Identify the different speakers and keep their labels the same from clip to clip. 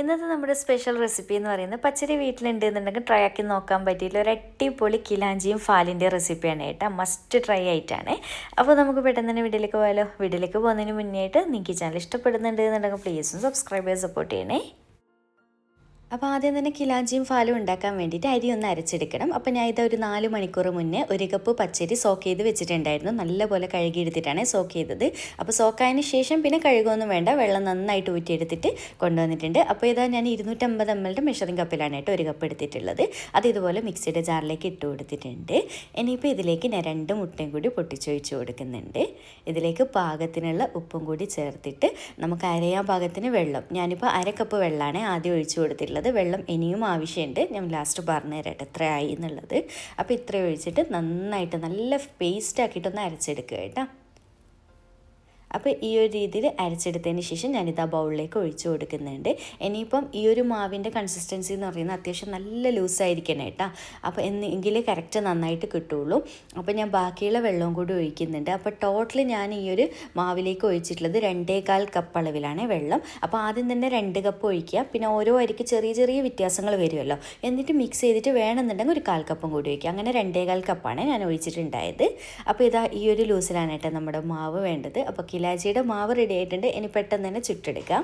Speaker 1: ഇന്നത്തെ നമ്മുടെ special recipe എന്ന് പറയുന്നത് പച്ചരി വീട്ടിലുണ്ട് എന്നുണ്ടെങ്കിൽ ട്രൈ ആക്കി നോക്കാൻ പറ്റിയില്ല ഒരു അടിപൊളി കിലാഞ്ചിയും ഫാലിന്റെ റെസിപ്പിയാണ് കേട്ടോ. മസ്റ്റ് ട്രൈ ആയിട്ടാണ്. അപ്പോൾ നമുക്ക് പെട്ടെന്ന് തന്നെ വീട്ടിലേക്ക് പോയാലോ? വീട്ടിലേക്ക് പോകുന്നതിന് മുന്നേ ആയിട്ട് നിങ്ങൾക്ക് ചാനൽ ഇഷ്ടപ്പെടുന്നുണ്ട് എന്നുണ്ടെങ്കിൽ പ്ലീസും സബ്സ്ക്രൈബ് ചെയ്ത് സപ്പോർട്ട് ചെയ്യണേ. അപ്പോൾ ആദ്യം തന്നെ കിലാഞ്ചിയും ഫാലും ഉണ്ടാക്കാൻ വേണ്ടിയിട്ട് അരി ഒന്ന് അരച്ചെടുക്കണം. അപ്പോൾ ഞാൻ ഇത് ഒരു നാല് മണിക്കൂർ മുന്നേ ഒരു കപ്പ് പച്ചരി സോക്ക് ചെയ്ത് വെച്ചിട്ടുണ്ടായിരുന്നു. നല്ലപോലെ കഴുകി എടുത്തിട്ടാണ് സോക്ക് ചെയ്തത്. അപ്പോൾ സോക്കായതിന് ശേഷം പിന്നെ കഴുകുമൊന്നും വേണ്ട വെള്ളം നന്നായിട്ട് ഊറ്റിയെടുത്തിട്ട് കൊണ്ടുവന്നിട്ടുണ്ട്. അപ്പോൾ ഇതാ ഞാൻ ഇരുന്നൂറ്റമ്പത് എം എല്ലിന്റെ മെഷറിംഗ് കപ്പിലാണ് കേട്ടോ ഒരു കപ്പ് എടുത്തിട്ടുള്ളത്. അത് ഇതുപോലെ മിക്സിയുടെ ജാറിലേക്ക് ഇട്ട് കൊടുത്തിട്ടുണ്ട്. ഇനിയിപ്പോൾ ഇതിലേക്ക് ഞാൻ രണ്ട് മുട്ടയും കൂടി പൊട്ടിച്ചൊഴിച്ച് കൊടുക്കുന്നുണ്ട്. ഇതിലേക്ക് പാകത്തിനുള്ള ഉപ്പും കൂടി ചേർത്തിട്ട് നമുക്ക് അരയാൻ പാകത്തിന് വെള്ളം. ഞാനിപ്പോൾ അര കപ്പ് വെള്ളമാണ് ആദ്യം ഒഴിച്ചു കൊടുത്തിട്ടുള്ളത്. ഉള്ളത് വെള്ളം ഇനിയും ആവശ്യമുണ്ട്. ഞാൻ ലാസ്റ്റ് പറഞ്ഞു തരട്ടെ. എത്രയായി എന്നുള്ളത്. അപ്പോൾ ഇത്ര ഒഴിച്ചിട്ട് നന്നായിട്ട് നല്ല പേസ്റ്റ് ആക്കിയിട്ടൊന്ന് അരച്ചെടുക്കുക കേട്ടോ. അപ്പോൾ ഈ ഒരു രീതിയിൽ അരച്ചെടുത്തതിന് ശേഷം ഞാനിത് ആ ബൗളിലേക്ക് ഒഴിച്ചു കൊടുക്കുന്നുണ്ട്. ഇനിയിപ്പം ഈ ഒരു മാവിന്റെ കൺസിസ്റ്റൻസി എന്ന് പറയുന്നത് അത്യാവശ്യം നല്ല ലൂസായിരിക്കണം കേട്ടോ. അപ്പോൾ എന്നെങ്കിൽ കറക്റ്റ് നന്നായിട്ട് കിട്ടുള്ളൂ. അപ്പോൾ ഞാൻ ബാക്കിയുള്ള വെള്ളവും കൂടി ഒഴിക്കുന്നുണ്ട്. അപ്പോൾ ടോട്ടൽ ഞാൻ ഈ ഒരു മാവിലേക്ക് ഒഴിച്ചിട്ടുള്ളത് രണ്ടേകാൽ കപ്പ് അളവിലാണ് വെള്ളം. അപ്പോൾ ആദ്യം തന്നെ രണ്ട് കപ്പ് ഒഴിക്കുക. പിന്നെ ഓരോ അരിക്ക് ചെറിയ ചെറിയ വ്യത്യാസങ്ങൾ വരുമല്ലോ. എന്നിട്ട് മിക്സ് ചെയ്തിട്ട് വേണമെന്നുണ്ടെങ്കിൽ ഒരു കാൽ കപ്പും കൂടി ഒഴിക്കുക. അങ്ങനെ രണ്ടേകാൽ കപ്പാണ് ഞാൻ ഒഴിച്ചിട്ടുണ്ടായത്. അപ്പോൾ ഇതാ ഈ ഒരു ലൂസിലാണ് കേട്ടോ നമ്മുടെ മാവ് വേണ്ടത്. അപ്പോൾ കിലാച്ചിയുടെ മാവ് റെഡി ആയിട്ടുണ്ട്. ഇനി പെട്ടെന്ന് തന്നെ ചുട്ടെടുക്കാം.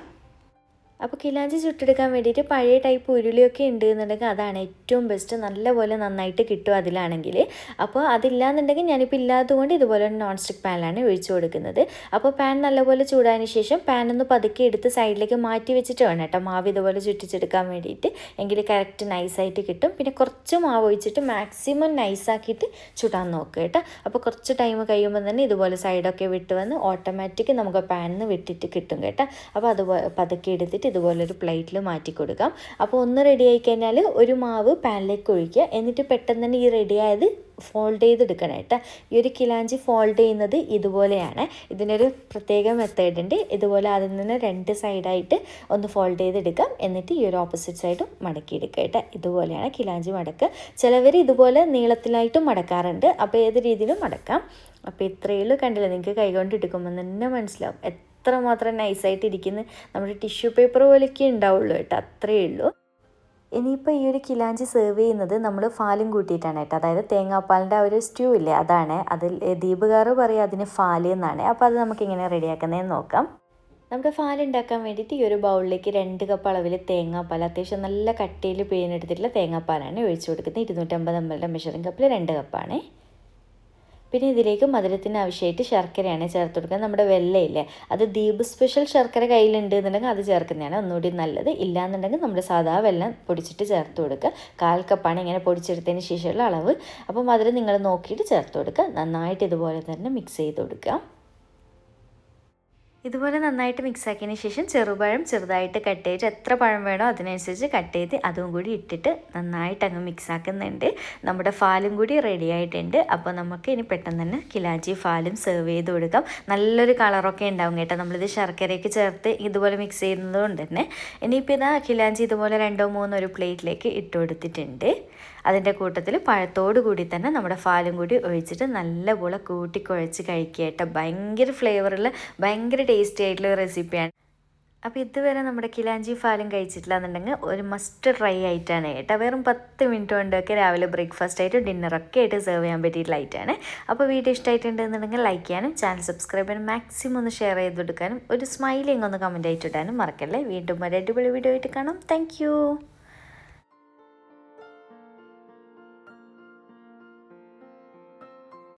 Speaker 1: അപ്പോൾ കിലാഞ്ചി ചുട്ടെടുക്കാൻ വേണ്ടിയിട്ട് പഴയ ടൈപ്പ് ഉരുളിയൊക്കെ ഉണ്ട് എന്നുണ്ടെങ്കിൽ അതാണ് ഏറ്റവും ബെസ്റ്റ് നല്ലപോലെ നന്നായിട്ട് കിട്ടും അതിലാണെങ്കിൽ. അപ്പോൾ അതില്ലാന്നുണ്ടെങ്കിൽ ഞാനിപ്പോൾ ഇല്ലാത്തതുകൊണ്ട് ഇതുപോലെ നോൺ സ്റ്റിക്ക് പാനിലാണ് ഒഴിച്ചു കൊടുക്കുന്നത്. അപ്പോൾ പാൻ നല്ലപോലെ ചൂടായതിന് ശേഷം പാൻ ഒന്ന് പതുക്കെ എടുത്ത് സൈഡിലേക്ക് മാറ്റി വെച്ചിട്ട് വേണം കേട്ടോ. മാവ് ഇതുപോലെ ചുറ്റിച്ചെടുക്കാൻ വേണ്ടിയിട്ട്. എങ്കിൽ കറക്റ്റ് നൈസായിട്ട് കിട്ടും. പിന്നെ കുറച്ച് മാവ് ഒഴിച്ചിട്ട് മാക്സിമം നൈസാക്കിയിട്ട് ചുടാൻ നോക്കുക കേട്ടോ. അപ്പോൾ കുറച്ച് ടൈം കഴിയുമ്പോൾ തന്നെ ഇതുപോലെ സൈഡൊക്കെ വിട്ട് വന്ന് ഓട്ടോമാറ്റിക് നമുക്ക് പാനിൽ നിന്ന് വിട്ടിട്ട് കിട്ടും കേട്ടോ. അപ്പോൾ അതുപോലെ പതുക്കെ എടുത്തിട്ട് ഇതുപോലെ ഒരു പ്ലേറ്റിൽ മാറ്റി കൊടുക്കാം. അപ്പോൾ ഒന്ന് റെഡി ആയി കഴിഞ്ഞാൽ ഒരു മാവ് പാനിലേക്ക് ഒഴിക്കുക. എന്നിട്ട് പെട്ടെന്ന് തന്നെ ഈ റെഡിയായത് ഫോൾഡ് ചെയ്തെടുക്കണം കേട്ടോ. ഈ ഒരു കിലാഞ്ചി ഫോൾഡ് ചെയ്യുന്നത് ഇതുപോലെയാണ്. ഇതിനൊരു പ്രത്യേക മെത്തേഡ് ഉണ്ട്. ഇതുപോലെ അതിൽ നിന്ന് രണ്ട് സൈഡായിട്ട് ഒന്ന് ഫോൾഡ് ചെയ്തെടുക്കാം. എന്നിട്ട് ഈ ഒരു ഓപ്പോസിറ്റ് സൈഡും മടക്കിയെടുക്കുക കേട്ടോ. ഇതുപോലെയാണ് കിലാഞ്ചി മടക്കുക ചിലവർ ഇതുപോലെ നീളത്തിലായിട്ടും മടക്കാറുണ്ട്. അപ്പോൾ ഏത് രീതിയിലും മടക്കാം. അപ്പോൾ ഇത്രയുള്ളൂ കണ്ടില്ല? നിങ്ങൾക്ക് കൈകൊണ്ട് എടുക്കുമ്പോൾ തന്നെ മനസ്സിലാവും. എത്ര മാത്രം നൈസായിട്ട് ഇരിക്കുന്ന നമ്മുടെ ടിഷ്യൂ പേപ്പർ പോലെയൊക്കെ ഉണ്ടാവുള്ളൂ കേട്ടോ അത്രയേ ഉള്ളൂ. ഇനിയിപ്പോൾ ഈ ഒരു കിലാഞ്ചി സെർവ് ചെയ്യുന്നത് നമ്മൾ ഫാലും കൂട്ടിയിട്ടാണ് കേട്ടോ. അതായത് തേങ്ങാപ്പാലിന്റെ ആ ഒരു സ്റ്റ്യൂ ഇല്ലേ അതാണ്. അതിൽ ദീപുകാറ് പറയും അതിന് ഫാൽ എന്നാണ്. അപ്പോൾ അത് നമുക്ക് എങ്ങനെ റെഡിയാക്കുന്നതെന്ന് നോക്കാം. നമുക്ക് ഫാൽ ഉണ്ടാക്കാൻ വേണ്ടിയിട്ട് ഈ ഒരു ബൗളിലേക്ക് രണ്ട് കപ്പ് അളവിൽ തേങ്ങാപ്പാൽ അത്യാവശ്യം നല്ല കട്ടിയിൽ പിഴിഞ്ഞെടുത്തിട്ടുള്ള തേങ്ങാപ്പാലാണ് ഒഴിച്ചു കൊടുക്കുന്നത്. ഇരുന്നൂറ്റമ്പത് എം മെഷറിംഗ് കപ്പിൽ രണ്ട് കപ്പാണ് പിന്നെ ഇതിലേക്ക് മധുരത്തിന് ആവശ്യമായിട്ട് ശർക്കരയാണ് ചേർത്ത് കൊടുക്കുന്നത്. നമ്മുടെ വെള്ളയില്ലേ അത് ദീപ് സ്പെഷ്യൽ ശർക്കര കയ്യിലുണ്ട് എന്നുണ്ടെങ്കിൽ അത് ചേർക്കുന്നതാണ്. ഒന്നുകൂടി നല്ലത്. ഇല്ലാന്നുണ്ടെങ്കിൽ നമ്മുടെ സാധാ വെള്ളം പൊടിച്ചിട്ട് ചേർത്ത് കൊടുക്കുക. കാൽ കപ്പാണ് ഇങ്ങനെ പൊടിച്ചെടുത്തതിന് ശേഷമുള്ള അളവ്. അപ്പോൾ മധുരം നിങ്ങൾ നോക്കിയിട്ട് ചേർത്ത് കൊടുക്കുക. നന്നായിട്ട് ഇതുപോലെ തന്നെ മിക്സ് ചെയ്ത് കൊടുക്കുക. ഇതുപോലെ നന്നായിട്ട് മിക്സ് ആക്കിയതിന് ശേഷം ചെറുപഴം ചെറുതായിട്ട് കട്ട് ചെയ്ത് എത്ര പഴം വേണോ അതിനനുസരിച്ച് കട്ട് ചെയ്ത് അതും കൂടി ഇട്ടിട്ട് നന്നായിട്ട് അങ്ങ് മിക്സ് ആക്കുന്നുണ്ട്. നമ്മുടെ ഫാലും കൂടി റെഡി ആയിട്ടുണ്ട്. അപ്പോൾ നമുക്ക് ഇനി പെട്ടെന്ന് തന്നെ കിലാച്ചി ഫാലും സെർവ് ചെയ്ത് കൊടുക്കാം. നല്ലൊരു കളറൊക്കെ ഉണ്ടാവും കേട്ടോ. നമ്മളിത് ശർക്കരയ്ക്ക് ചേർത്ത് ഇതുപോലെ മിക്സ് ചെയ്യുന്നത് കൊണ്ട് തന്നെ. ഇനിയിപ്പോൾ ഇതാ കിലാഞ്ചി ഇതുപോലെ രണ്ടോ മൂന്നോ ഒരു പ്ലേറ്റിലേക്ക് ഇട്ട് കൊടുത്തിട്ടുണ്ട്. അതിന്റെ കൂട്ടത്തിൽ പഴത്തോട് കൂടി തന്നെ നമ്മുടെ ഫാലും കൂടി ഒഴിച്ചിട്ട് നല്ലപോലെ കൂട്ടി കുഴച്ച് കഴിക്കുക കേട്ടോ. ഭയങ്കര ഫ്ലേവറുള്ള ഭയങ്കര ടേസ്റ്റി ആയിട്ടുള്ള റെസിപ്പിയാണ്. അപ്പോൾ ഇതുവരെ നമ്മുടെ കിലാഞ്ചി ഫാലും കഴിച്ചിട്ടില്ല എന്നുണ്ടെങ്കിൽ ഒരു മസ്റ്റ് ട്രൈ ആയിട്ടാണ് കേട്ടോ. വെറും പത്ത് മിനിറ്റ് കൊണ്ടൊക്കെ രാവിലെ ബ്രേക്ക്ഫാസ്റ്റ് ആയിട്ട് ഡിന്നറൊക്കെ ആയിട്ട് സെർവ് ചെയ്യാൻ പറ്റിയിട്ടുള്ള ആയിട്ടാണ് അപ്പോൾ വീഡിയോ ഇഷ്ടമായിട്ടുണ്ടെന്നുണ്ടെങ്കിൽ ലൈക്ക് ചെയ്യാനും ചാനൽ സബ്സ്ക്രൈബ് ചെയ്യാനും മാക്സിമം ഒന്ന് ഷെയർ ചെയ്ത് കൊടുക്കാനും ഒരു സ്മൈലിംഗ് ഒന്ന് കമന്റ് ആയിട്ട് ഇടാനും മറക്കല്ലേ. വീണ്ടും ഒരു അടിപൊളി വീഡിയോ ആയിട്ട് കാണാം. താങ്ക്